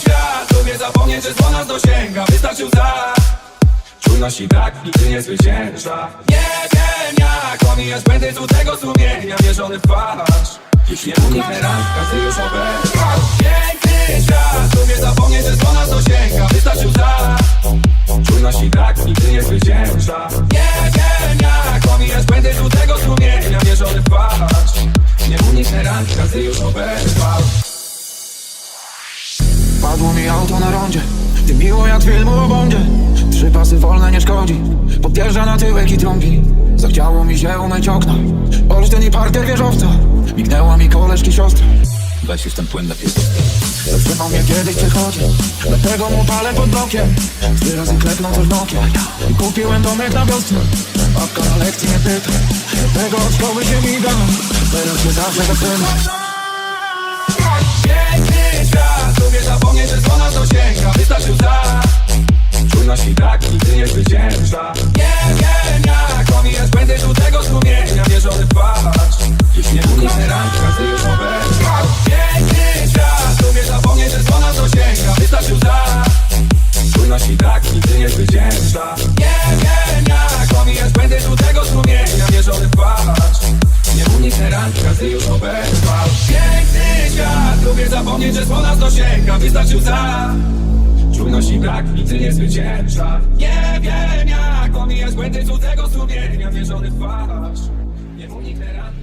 świat. Lubię zapomnieć, że zło nas dosięga Wystarczy łza Czujność i brak nigdy nie zwycięża. Nie wiem jak omijać błędy złotego sumienia. Wierzony w twarz. Jeśli nie uniknę ran, każdy już oberwał. Piękny świat. Lubię zapomnieć, że zło nas dosięga Wystarczy łza Czujność i brak nigdy nie zwycięża. Nie wiem jak omijać błędy złotego sumienia. Wierzony w twarz. Nie uniknę ran, każdy już oberwał Padło mi auto na rondzie. Ty miło jak filmu o Bondzie. Trzy pasy wolne nie szkodzi. Podjeżdża na tyłek i trąbi. Zachciało mi się umyć okna. Olsztyn i parter wieżowca. Mignęła mi koleżki siostra. Weź już ten płyn lepiej Zatrzymał mnie kiedyś przechodzi Dlatego mu palę pod blokiem Trzy razy klepnął coś nokiem I kupiłem domek na wiosnę. Babka na lekcji nie pyta. Dlatego od szkoły się miga Teraz się zawsze zaczyna nigdy nie zwycięża Nie wiem jak omijać błędy żółtego strumienia Wierzony w twarz Nie uniknę ran, każdy już oberwał. Piękny świat Lubię zapomnieć, że zło nas dosięga. Wystarczy łza Czujność i brak nigdy nie zwycięża. Nie wiem jak omijać błędy cudzego sumienia. Wierzony w Nie uniknę ran